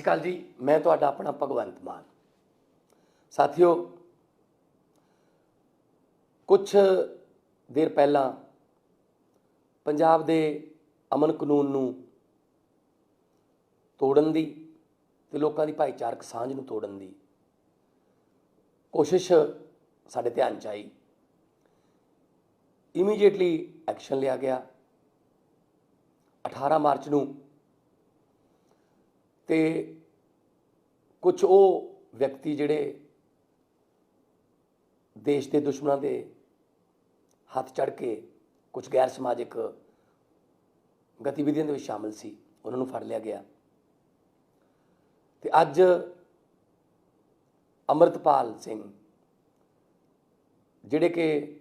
ਸ਼੍ਰੀ ਅਕਾਲ ਜੀ, ਮੈਂ ਤੁਹਾਡਾ ਆਪਣਾ ਭਗਵੰਤ ਮਾਨ। ਸਾਥੀਓ ਕੁਝ ਦੇਰ ਪਹਿਲਾਂ ਪੰਜਾਬ ਦੇ ਅਮਨ ਕਾਨੂੰਨ ਨੂੰ ਤੋੜਨ ਦੀ ਤੇ ਲੋਕਾਂ ਦੀ ਭਾਈਚਾਰਕ ਸਾਂਝ ਨੂੰ ਤੋੜਨ ਦੀ ਕੋਸ਼ਿਸ਼ ਸਾਡੇ ਧਿਆਨ ਚ ਆਈ। ਇਮੀਡੀਏਟਲੀ ਐਕਸ਼ਨ ਲਿਆ ਗਿਆ। 18 ਮਾਰਚ ਨੂੰ ਤੇ ਕੁਝ ਉਹ ਵਿਅਕਤੀ ਜਿਹੜੇ ਦੇਸ਼ ਦੇ ਦੁਸ਼ਮਣਾਂ ਦੇ ਹੱਥ ਚੜ ਕੇ ਕੁਝ ਗੈਰ ਸਮਾਜਿਕ ਗਤੀਵਿਧੀਆਂ ਦੇ ਵਿੱਚ ਸ਼ਾਮਲ ਸੀ, ਉਹਨਾਂ ਨੂੰ ਫੜ ਲਿਆ ਗਿਆ। ਤੇ ਅੱਜ ਅਮਰਤਪਾਲ ਸਿੰਘ ਜਿਹੜੇ ਕਿ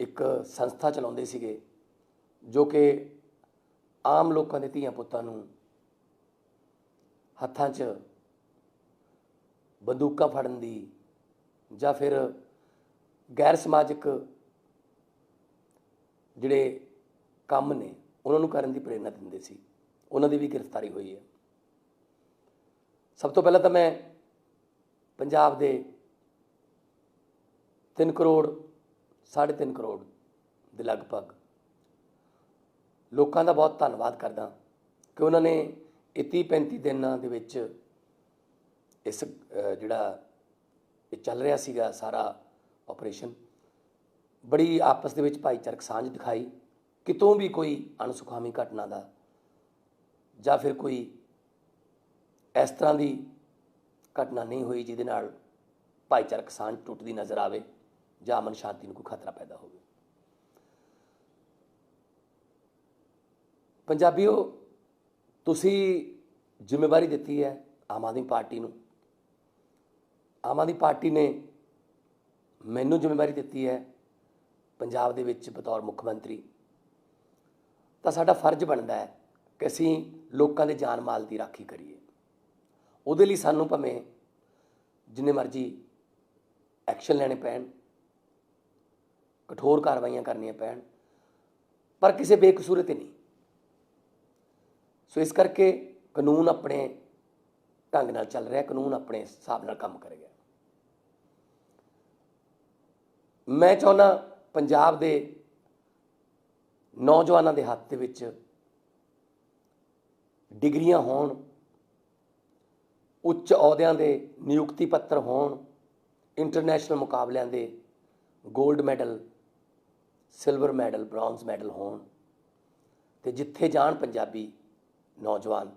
ਇੱਕ ਸੰਸਥਾ ਚਲਾਉਂਦੇ ਸੀਗੇ, ਜੋ ਕਿ ਆਮ ਲੋਕਾਂ ਦੇ ਧੀਆਂ ਪੁੱਤਾਂ ਨੂੰ ਹੱਥਾਂ 'ਚ ਬੰਦੂਕਾਂ ਫੜਨ ਦੀ ਜਾਂ ਫਿਰ ਗੈਰ ਸਮਾਜਿਕ ਜਿਹੜੇ ਕੰਮ ਨੇ, ਉਹਨਾਂ ਨੂੰ ਕਰਨ ਦੀ ਪ੍ਰੇਰਣਾ ਦਿੰਦੇ ਸੀ। ਉਹਨਾਂ ਦੀ ਵੀ ਗ੍ਰਿਫਤਾਰੀ ਹੋਈ ਹੈ। ਸਭ ਤੋਂ ਪਹਿਲਾਂ ਤਾਂ ਮੈਂ ਪੰਜਾਬ ਦੇ 3 ਕਰੋੜ 3.5 ਕਰੋੜ ਦੇ ਲਗਭਗ ਲੋਕਾਂ ਦਾ ਬਹੁਤ ਧੰਨਵਾਦ ਕਰਦਾ ਕਿ ਉਹਨਾਂ ਨੇ ਇਹ 30 35 ਦਿਨਾਂ ਦੇ ਵਿੱਚ ਇਸ ਜਿਹੜਾ ਇਹ ਚੱਲ ਰਿਹਾ ਸੀਗਾ ਸਾਰਾ ਆਪਰੇਸ਼ਨ ਬੜੀ ਆਪਸ ਦੇ ਵਿੱਚ ਭਾਈਚਾਰਕ ਸਾਂਝ ਦਿਖਾਈ, ਕਿਤੋਂ ਵੀ ਕੋਈ ਅਣਸੁਖਾਵੀ ਘਟਨਾ ਦਾ ਜਾਂ ਫਿਰ ਕੋਈ ਇਸ ਤਰ੍ਹਾਂ ਦੀ ਘਟਨਾ ਨਹੀਂ ਹੋਈ ਜਿਹਦੇ ਨਾਲ ਭਾਈਚਾਰਕ ਸਾਂਝ ਟੁੱਟਦੀ ਨਜ਼ਰ ਆਵੇ ਜਾਂ ਅਮਨ ਸ਼ਾਂਤੀ ਨੂੰ ਕੋਈ ਖਤਰਾ ਪੈਦਾ ਹੋਵੇ। ਪੰਜਾਬੀਓ, ਤੁਸੀਂ ਜ਼ਿੰਮੇਵਾਰੀ ਦਿੱਤੀ ਹੈ ਆਮ ਆਦਮੀ ਪਾਰਟੀ ਨੂੰ। ਆਮ ਆਦਮੀ ਪਾਰਟੀ ਨੇ ਮੈਨੂੰ ਜ਼ਿੰਮੇਵਾਰੀ ਦਿੱਤੀ ਹੈ ਪੰਜਾਬ ਦੇ ਵਿੱਚ ਬਤੌਰ ਮੁੱਖ ਮੰਤਰੀ। ਤਾਂ ਸਾਡਾ ਫਰਜ਼ ਬਣਦਾ ਹੈ ਕਿ ਅਸੀਂ ਲੋਕਾਂ ਦੇ ਜਾਨ ਮਾਲ ਦੀ ਰਾਖੀ ਕਰੀਏ। ਉਹਦੇ ਲਈ ਸਾਨੂੰ ਭਾਵੇਂ ਜਿੰਨੇ ਮਰਜ਼ੀ ਐਕਸ਼ਨ ਲੈਣੇ ਪੈਣ, ਕਠੋਰ ਕਾਰਵਾਈਆਂ ਕਰਨੀਆਂ ਪੈਣ, ਪਰ ਕਿਸੇ ਬੇਕਸੂਰ ਤੇ ਨਹੀਂ। ਸੋ ਇਸ ਕਰਕੇ ਕਾਨੂੰਨ ਆਪਣੇ ਢੰਗ ਨਾਲ ਚੱਲ ਰਿਹਾ, ਕਾਨੂੰਨ ਆਪਣੇ ਹਿਸਾਬ ਨਾਲ ਕੰਮ ਕਰ ਕਰੇਗਾ ਮੈਂ ਚਾਹੁੰਦਾ ਪੰਜਾਬ ਦੇ ਨੌਜਵਾਨਾਂ ਦੇ ਹੱਥ ਦੇ ਵਿੱਚ ਡਿਗਰੀਆਂ ਹੋਣ, ਉੱਚ ਅਹੁਦਿਆਂ ਦੇ ਨਿਯੁਕਤੀ ਪੱਤਰ ਹੋਣ ਇੰਟਰਨੈਸ਼ਨਲ ਮੁਕਾਬਲਿਆਂ ਦੇ 골ਡ medal silver medal bronze medal ਹੋਣ, ਤੇ ਜਿੱਥੇ ਜਾਣ ਪੰਜਾਬੀ ਨੌਜਵਾਨ,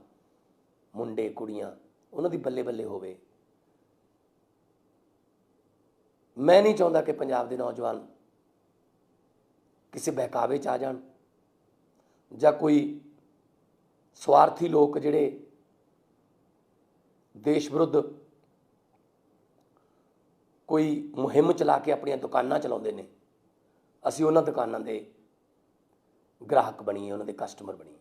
ਮੁੰਡੇ, ਕੁੜੀਆਂ, ਉਹਨਾਂ ਦੀ ਬੱਲੇ ਬੱਲੇ ਹੋਵੇ। ਮੈਂ ਨਹੀਂ ਚਾਹੁੰਦਾ ਕਿ ਪੰਜਾਬ ਦੇ ਨੌਜਵਾਨ ਕਿਸੇ ਬਹਿਕਾਵੇ ਚ ਆ ਜਾਣ ਜਾਂ ਕੋਈ ਸਵਾਰਥੀ ਲੋਕ ਜਿਹੜੇ ਦੇਸ਼ ਵਿਰੁੱਧ ਕੋਈ ਮੁਹਿੰਮ ਚਲਾ ਕੇ ਆਪਣੀਆਂ ਦੁਕਾਨਾਂ ਚਲਾਉਂਦੇ ਨੇ। ਅਸੀਂ ਉਹਨਾਂ ਦੁਕਾਨਾਂ ਦੇ ਗ੍ਰਾਹਕ ਬਣੀਏ, ਉਹਨਾਂ ਦੇ ਕਸਟਮਰ ਬਣੀਏ।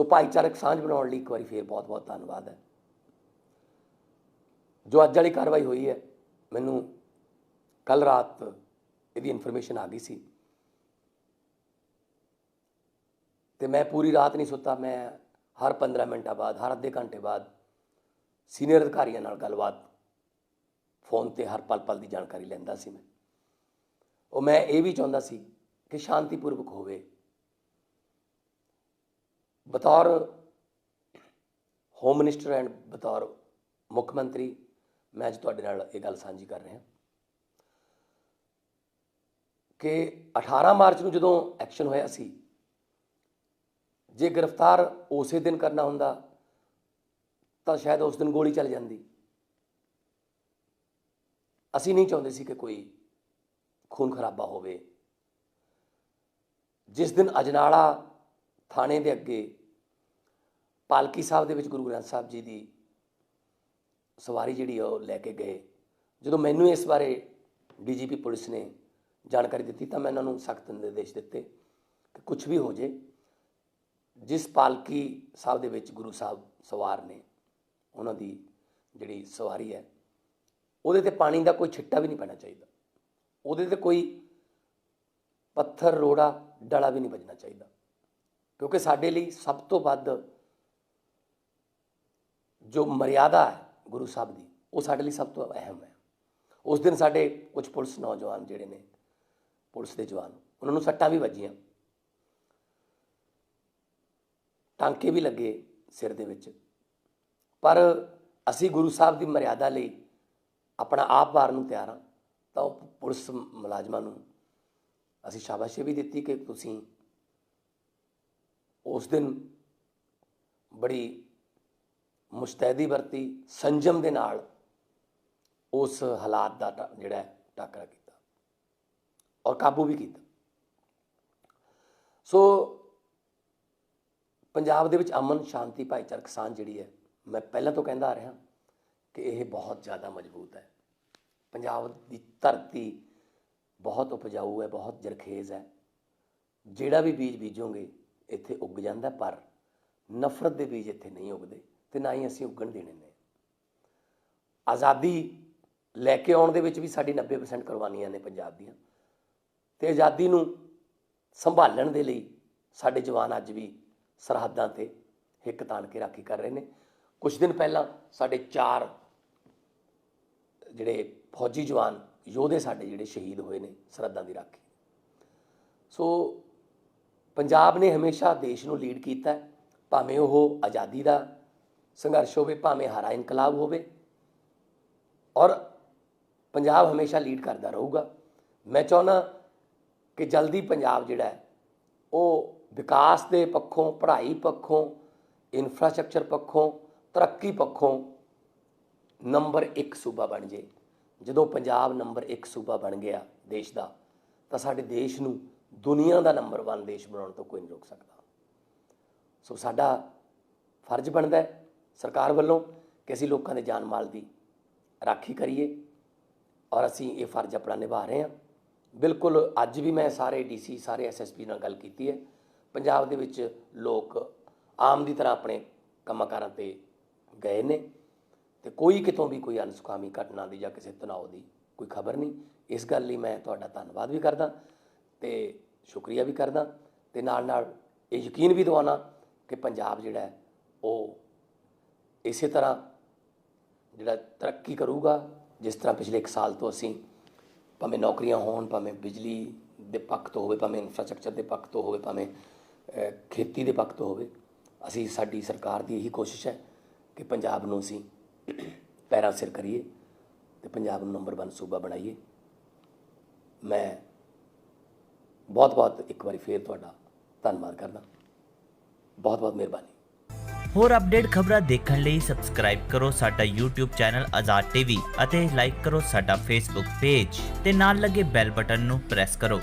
ਸੋ ਭਾਈਚਾਰਕ ਸਾਂਝ ਬਣਾਉਣ ਲਈ ਇੱਕ ਵਾਰੀ ਫੇਰ ਬਹੁਤ ਬਹੁਤ ਧੰਨਵਾਦ ਹੈ। ਜੋ ਅੱਜ ਵਾਲੀ ਕਾਰਵਾਈ ਹੋਈ ਹੈ, ਮੈਨੂੰ ਕੱਲ ਰਾਤ ਇਹਦੀ ਇਨਫੋਰਮੇਸ਼ਨ ਆ ਗਈ ਸੀ। ਤੇ ਮੈਂ ਪੂਰੀ ਰਾਤ ਨਹੀਂ ਸੁੱਤਾ, ਮੈਂ ਹਰ 15 ਮਿੰਟਾਂ ਬਾਅਦ, ਹਰ ਅੱਧੇ ਘੰਟੇ ਬਾਅਦ ਸੀਨੀਅਰ ਅਧਿਕਾਰੀਆਂ ਨਾਲ ਗੱਲਬਾਤ ਫੋਨ ਤੇ ਹਰ ਪਲ ਪਲ ਦੀ ਜਾਣਕਾਰੀ ਲੈਂਦਾ ਸੀ ਮੈਂ। ਉਹ ਮੈਂ ਇਹ ਵੀ ਚਾਹੁੰਦਾ ਸੀ ਕਿ ਸ਼ਾਂਤੀਪੂਰਵਕ ਹੋਵੇ ਬਤੌਰ ਹੋਮ ਮਿਨਿਸਟਰ ਐਂਡ ਬਤੌਰ ਮੁੱਖ ਮੰਤਰੀ, ਮੈਂ ਅੱਜ ਤੁਹਾਡੇ ਨਾਲ ਇਹ ਗੱਲ ਸਾਂਝੀ ਕਰ ਰਿਹਾ। ਕਿ 18 ਮਾਰਚ ਨੂੰ ਜਦੋਂ ਐਕਸ਼ਨ ਹੋਇਆ ਸੀ, ਜੇ ਗ੍ਰਿਫਤਾਰ ਉਸੇ ਦਿਨ ਕਰਨਾ ਹੁੰਦਾ, ਤਾਂ ਸ਼ਾਇਦ ਉਸ ਦਿਨ ਗੋਲੀ ਚੱਲ ਜਾਂਦੀ। ਅਸੀਂ ਨਹੀਂ ਚਾਹੁੰਦੇ ਸੀ ਕਿ ਕੋਈ ਖੂਨ ਖਰਾਬਾ ਹੋਵੇ। ਜਿਸ ਦਿਨ ਅਜਨਾਲਾ ਥਾਣੇ ਦੇ ਅੱਗੇ ਪਾਲਕੀ ਸਾਹਿਬ ਦੇ ਵਿੱਚ ਗੁਰੂ ਗ੍ਰੰਥ ਸਾਹਿਬ ਜੀ ਦੀ ਸਵਾਰੀ ਜਿਹੜੀ ਆ ਉਹ ਲੈ ਕੇ ਗਏ। ਜਦੋਂ ਮੈਨੂੰ ਇਸ ਬਾਰੇ ਡੀਜੀਪੀ ਪੁਲਿਸ ਨੇ ਜਾਣਕਾਰੀ ਦਿੱਤੀ ਤਾਂ ਮੈਂ ਇਹਨਾਂ ਨੂੰ ਸਖਤ ਨਿਰਦੇਸ਼ ਦਿੱਤੇ ਕਿ ਕੁਝ ਵੀ ਹੋ ਜੇ, ਜਿਸ ਪਾਲਕੀ ਸਾਹਿਬ ਦੇ ਵਿੱਚ ਗੁਰੂ ਸਾਹਿਬ ਸਵਾਰ ਨੇ, ਉਹਨਾਂ ਦੀ ਜਿਹੜੀ ਸਵਾਰੀ ਹੈ, ਉਹਦੇ ਤੇ ਪਾਣੀ ਦਾ ਕੋਈ ਛਿੱਟਾ ਵੀ ਨਹੀਂ ਪੈਣਾ ਚਾਹੀਦਾ। ਉਹਦੇ ਤੇ ਕੋਈ ਪੱਥਰ, ਰੋੜਾ, ਡਲਾ ਵੀ ਨਹੀਂ ਵੱਜਣਾ ਚਾਹੀਦਾ। ਕਿਉਂਕਿ ਸਾਡੇ ਲਈ ਸਭ ਤੋਂ ਵੱਧ ਜੋ ਮਰਿਆਦਾ ਹੈ ਗੁਰੂ ਸਾਹਿਬ ਦੀ, ਉਹ ਸਾਡੇ ਲਈ ਸਭ ਤੋਂ ਅਹਿਮ ਹੈ। ਉਸ ਦਿਨ ਸਾਡੇ ਕੁਝ ਪੁਲਿਸ ਨੌਜਵਾਨ ਜਿਹੜੇ ਨੇ, ਪੁਲਿਸ ਦੇ ਜਵਾਨ, ਉਹਨਾਂ ਨੂੰ ਸੱਟਾਂ ਵੀ ਵੱਜੀਆਂ। ਟਾਂਕੇ ਵੀ ਲੱਗੇ ਸਿਰ ਦੇ ਵਿੱਚ। ਪਰ ਅਸੀਂ ਗੁਰੂ ਸਾਹਿਬ ਦੀ ਮਰਿਆਦਾ ਲਈ ਆਪਣਾ ਆਪ ਵਾਰ ਨੂੰ ਤਿਆਰ ਹਾਂ। ਤਾਂ ਉਹ ਪੁਲਿਸ ਮੁਲਾਜ਼ਮਾਂ ਨੂੰ ਅਸੀਂ ਸ਼ਾਬਾਸ਼ੀ ਵੀ ਦਿੱਤੀ ਕਿ ਤੁਸੀਂ ਉਸ ਦਿਨ ਬੜੀ ਮੁਸਤੈਦੀ ਵਰਤੀ, ਸੰਜਮ ਦੇ ਨਾਲ ਉਸ ਹਾਲਾਤ ਦਾ ਟ- ਜਿਹੜਾ ਟਾਕਰਾ ਕੀਤਾ ਔਰ ਕਾਬੂ ਵੀ ਕੀਤਾ। ਸੋ ਪੰਜਾਬ ਦੇ ਵਿੱਚ ਅਮਨ, ਸ਼ਾਂਤੀ, ਭਾਈਚਾਰਕ ਸਾਂਝ ਜਿਹੜੀ ਹੈ, ਮੈਂ ਪਹਿਲਾਂ ਤੋਂ ਕਹਿੰਦਾ ਆ ਰਿਹਾ ਕਿ ਇਹ ਬਹੁਤ ਜ਼ਿਆਦਾ ਮਜ਼ਬੂਤ ਹੈ। ਪੰਜਾਬ ਦੀ ਧਰਤੀ ਬਹੁਤ ਉਪਜਾਊ ਹੈ, ਬਹੁਤ ਜਰਖੇਜ਼ ਹੈ। ਜਿਹੜਾ ਵੀ ਬੀਜ ਬੀਜੋਗੇ ਇੱਥੇ ਉੱਗ ਜਾਂਦਾ, ਪਰ ਨਫ਼ਰਤ ਦੇ ਬੀਜ ਇੱਥੇ ਨਹੀਂ ਉੱਗਦੇ ਤੇ ਨਾ ਹੀ ਅਸੀਂ ਉੱਗਣ ਦੇਣੇ ਨੇ। ਆਜ਼ਾਦੀ ਲੈ ਕੇ ਆਉਣ ਦੇ ਵਿੱਚ ਵੀ ਸਾਡੀ 90% ਕੁਰਬਾਨੀਆਂ ਨੇ ਪੰਜਾਬ ਦੀਆਂ ਤੇ ਆਜ਼ਾਦੀ ਨੂੰ ਸੰਭਾਲਣ ਦੇ ਲਈ ਸਾਡੇ ਜਵਾਨ ਅੱਜ ਵੀ ਸਰਹੱਦਾਂ ਤੇ ਹਿੱਕ ਤਾਣ ਕੇ ਰਾਖੀ ਕਰ ਰਹੇ ਨੇ। ਕੁਝ ਦਿਨ ਪਹਿਲਾਂ ਸਾਡੇ ਚਾਰ ਜਿਹੜੇ ਫੌਜੀ ਜਵਾਨ, ਯੋਧੇ ਸਾਡੇ ਜਿਹੜੇ ਸ਼ਹੀਦ ਹੋਏ ਨੇ ਸਰਹੱਦਾਂ ਦੀ ਰਾਖੀ। ਸੋ ਪੰਜਾਬ ਨੇ ਹਮੇਸ਼ਾ ਦੇਸ਼ ਨੂੰ ਲੀਡ ਕੀਤਾ ਹੈ, ਭਾਵੇਂ ਉਹ ਆਜ਼ਾਦੀ ਦਾ ਸੰਘਰਸ਼ ਹੋਵੇ ਭਾਵੇਂ ਹਰਾ ਇਨਕਲਾਬ ਹੋਵੇ। ਔਰ ਪੰਜਾਬ ਹਮੇਸ਼ਾ ਲੀਡ ਕਰਦਾ ਰਹੂਗਾ। ਮੈਂ ਚਾਹੁੰਦਾ ਕਿ ਜਲਦੀ ਪੰਜਾਬ ਜਿਹੜਾ ਹੈ ਉਹ ਵਿਕਾਸ ਦੇ ਪੱਖੋਂ ਪੜ੍ਹਾਈ ਪੱਖੋਂ ਇਨਫਰਾਸਟ੍ਰਕਚਰ ਪੱਖੋਂ ਤਰੱਕੀ ਪੱਖੋਂ ਨੰਬਰ 1 ਸੂਬਾ ਬਣ ਜੇ ਜਦੋਂ ਪੰਜਾਬ ਨੰਬਰ 1 ਸੂਬਾ ਬਣ ਗਿਆ ਦੇਸ਼ ਦਾ ਤਾਂ ਸਾਡੇ ਦੇਸ਼ ਨੂੰ ਦੁਨੀਆ ਦਾ ਨੰਬਰ 1 ਦੇਸ਼ ਬਣਾਉਣ ਤੋਂ ਕੋਈ ਨਹੀਂ ਰੋਕ ਸਕਦਾ। ਸੋ ਸਾਡਾ ਫਰਜ਼ ਬਣਦਾ ਹੈ ਸਰਕਾਰ ਵੱਲੋਂ ਕਿ ਅਸੀਂ ਲੋਕਾਂ ਦੇ ਜਾਨ ਮਾਲ ਦੀ ਰਾਖੀ ਕਰੀਏ ਔਰ ਅਸੀਂ ਇਹ ਫਰਜ਼ ਆਪਣਾ ਨਿਭਾ ਰਹੇ ਹਾਂ। ਬਿਲਕੁਲ ਅੱਜ ਵੀ ਮੈਂ ਸਾਰੇ ਡੀਸੀ ਸਾਰੇ ਐਸਐਸਪੀ ਨਾਲ ਗੱਲ ਕੀਤੀ ਹੈ। ਪੰਜਾਬ ਦੇ ਵਿੱਚ ਲੋਕ ਆਮ ਦੀ ਤਰ੍ਹਾਂ ਆਪਣੇ ਕੰਮਕਾਰਾਂ ਤੇ ਗਏ ਨੇ ਤੇ ਕੋਈ ਕਿਤੋਂ ਵੀ ਕੋਈ ਅਨਸੁਖਾਵੀ ਘਟਨਾ ਦੀ ਜਾਂ ਕਿਸੇ ਤਣਾਅ ਦੀ ਕੋਈ ਖਬਰ ਨਹੀਂ। ਇਸ ਗੱਲ ਲਈ ਮੈਂ ਤੁਹਾਡਾ ਧੰਨਵਾਦ ਵੀ ਕਰਦਾ। ਤੇ ਸ਼ੁਕਰੀਆ ਵੀ ਕਰਦਾ ਤੇ ਨਾਲ ਨਾਲ ਇਹ ਯਕੀਨ ਵੀ ਦਿਵਾਉਣਾ ਕਿ ਪੰਜਾਬ ਜਿਹੜਾ ਹੈ, ਉਹ ਇਸੇ ਤਰ੍ਹਾਂ ਜਿਹੜਾ ਤਰੱਕੀ ਕਰੂਗਾ, ਜਿਸ ਤਰ੍ਹਾਂ ਪਿਛਲੇ 1 ਸਾਲ ਤੋਂ ਅਸੀਂ ਭਾਵੇਂ ਨੌਕਰੀਆਂ ਹੋਣ, ਭਾਵੇਂ ਬਿਜਲੀ ਦੇ ਪੱਖ ਤੋਂ ਹੋਵੇ, ਭਾਵੇਂ ਇਨਫਰਾਸਟ੍ਰਕਚਰ ਦੇ ਪੱਖ ਤੋਂ ਹੋਵੇ, ਭਾਵੇਂ ਖੇਤੀ ਦੇ ਪੱਖ ਤੋਂ ਹੋਵੇ, ਅਸੀਂ ਸਾਡੀ ਸਰਕਾਰ ਦੀ ਇਹੀ ਕੋਸ਼ਿਸ਼ ਹੈ ਕਿ ਪੰਜਾਬ ਨੂੰ ਅਸੀਂ ਪੈਰਾਂ ਸਿਰ ਕਰੀਏ ਤੇ ਪੰਜਾਬ ਨੂੰ ਨੰਬਰ 1 ਸੂਬਾ ਬਣਾਈਏ। ਮੈਂ ਬਹੁਤ ਬਹੁਤ ਇੱਕ ਵਾਰੀ ਫੇਰ ਤੁਹਾਡਾ ਧੰਨਵਾਦ ਕਰਦਾ। ਬਹੁਤ ਬਹੁਤ ਮਿਹਰਬਾਨੀ। ਹੋਰ ਅਪਡੇਟ ਖਬਰਾਂ ਦੇਖਣ ਲਈ ਸਬਸਕ੍ਰਾਈਬ ਕਰੋ ਸਾਡਾ YouTube ਚੈਨਲ ਆਜ਼ਾਦ ਟੀਵੀ ਅਤੇ ਲਾਈਕ ਕਰੋ ਸਾਡਾ Facebook ਪੇਜ ਤੇ ਨਾਲ ਲੱਗੇ ਬੈਲ ਬਟਨ ਨੂੰ ਪ੍ਰੈਸ ਕਰੋ।